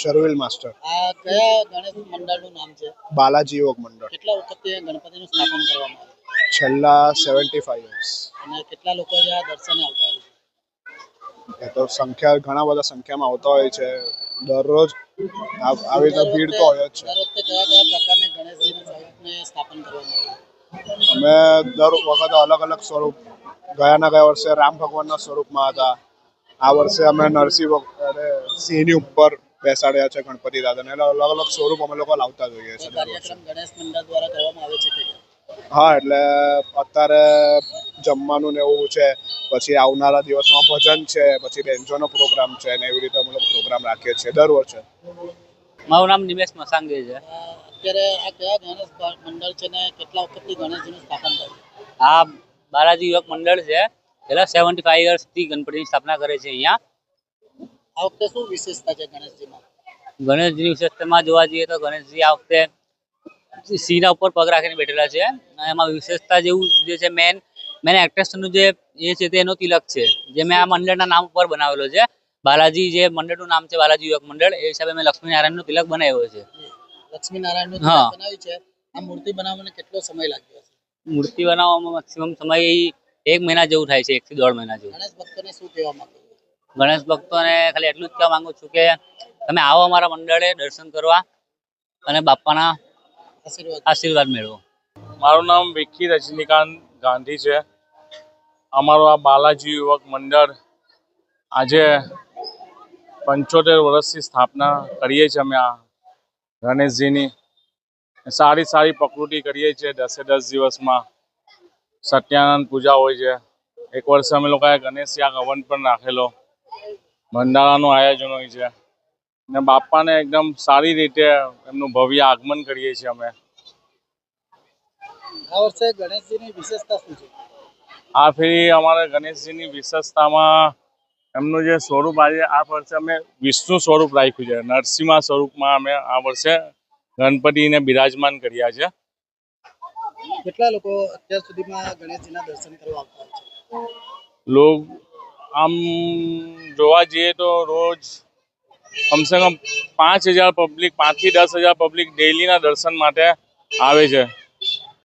શર્વિલ master. આ કયા ગણેશ મંડળનું નામ છે? બાલાજી યોગ મંડળ. કેટલા વખતથી ગણપતિનું સ્થાપન કરવામાં આવ્યું? છેલ્લા સેવન્ટી ફાઈવ યર્સ અને કેટલા લોકો જે આ દર્શને આવતા હોય? એ તો સંખ્યા ઘણા બધા સંખ્યામાં આવતા હોય છે. દરરોજ આવી રીતે ભીડ તો હોય જ છે. દર વખતે કયા કયા પ્રકારની ગણેશજીનું સ્વરૂપને સ્થાપન કરવામાં આવ્યું? અમે દર વખતે અલગ અલગ સ્વરૂપ ગયાના ગયા વર્ષે રામ ભગવાનના સ્વરૂપમાં હતા. આ વર્ષે અમે નરસિંહ સિંહની ઉપર બેસાડ્યા છે ગણપતિ દાદાને. એટલે અલગ અલગ સ્વરૂપ અમે લોકો લાવતા જોઈએ એ છીએ દર વર્ષે કાર્યક્રમ ગણેશ મંડળ દ્વારા કરવામાં આવે છે હા એટલે અત્યારે જમવાનું ને એવું છે પછી આવનારા દિવસમાં ભજન છે પછી બેન્ચોનો પ્રોગ્રામ છે ને એવી રીતે અમે લોકો પ્રોગ્રામ રાખીએ છીએ દર વર્ષે મારું નામ નિમેશ મસાંગે છે. અત્યારે આ કયા ગણેશ મંડળ છે ને કેટલા વખતથી ગણેશજીનું સ્થાપન થયું? આ બાલાજી યુવક મંડળ છે. પહેલાં સેવન્ટી ફાઈવ યર્સથી ગણપતિની સ્થાપના કરે છે અહીંયા. આ વખતે શું વિશેષતા છે ગણેશજીમાં? ગણેશજીની વિશેષતામાં જોવા જઈએ તો ગણેશજી આ વખતે સિંહના ઉપર પગ રાખીને બેઠેલા છે એમાં વિશેષતા જેવું જે છે મેન મેન એક્ટ્રેસનું જે એ છે તેનો તિલક છે જે મેં આ મંડળના નામ ઉપર બનાવેલો છે. બાલાજી જે મંડળનું નામ છે બાલાજી યુવક મંડળ એ હિસાબે મેં લક્ષ્મીનારાયણનો તિલક બનાવ્યો છે. લક્ષ્મીનારાયણનું. તિલક બનાવ્યું છે. આ મૂર્તિ બનાવવામાં કેટલો સમય લાગ્યો મૂર્તિ બનાવવામાં મેક્સિમમ સમય એક મહિના જેવું થાય છે એકથી દોઢ મહિના જેવું. ગણેશ ભક્તોને શું કહેવા માંગો? ગણેશ ભક્તોને ખાલી એટલું જ કહેવા માંગુ છું કે તમે આવો અમારા મંડળે દર્શન કરવા અને બાપાના આશીર્વાદ. આશીર્વાદ મેળવો. મારું નામ વિકી રજનીકાંત ગાંધી છે. અમારું આ બાલાજી યુવક મંડળ આજે પંચોતેર વર્ષથી સ્થાપના કરીએ છીએ અમે આ ગણેશજીની. સારી સારી પ્રકૃતિ કરીએ છીએ દસે દસ દિવસમાં. સત્યાનંદ પૂજા હોય છે. એક વર્ષે અમે લોકોએ ગણેશ યાગ હવન પણ રાખેલો. ભંડારાનું આયોજન હોય છે. ને બાપાને એકદમ સારી રીતે એમનું ભવ્ય આગમન કરીએ છીએ અમે. આ વર્ષે ગણેશજીની વિશેષતા શું છે? આ ફેરી અમારા ગણેશજીની વિશેષતામાં એમનું જે સ્વરૂપ આજે આ વર્ષે અમે વિષ્ણુ સ્વરૂપ રાખ્યું છે. નરસિંહા સ્વરૂપમાં અમે આ વર્ષે ગણપતિને બિરાજમાન કર્યા છે. કેટલા લોકો અત્યાર સુધીમાં ગણેશજીના દર્શન કરવા આવતા છે? લોક આમ જોવા જઈએ તો રોજ કમસે કમ પાંચ હજાર પબ્લિક પાંચથી દસ હજાર પબ્લિક ડેલીના દર્શન માટે આવે છે.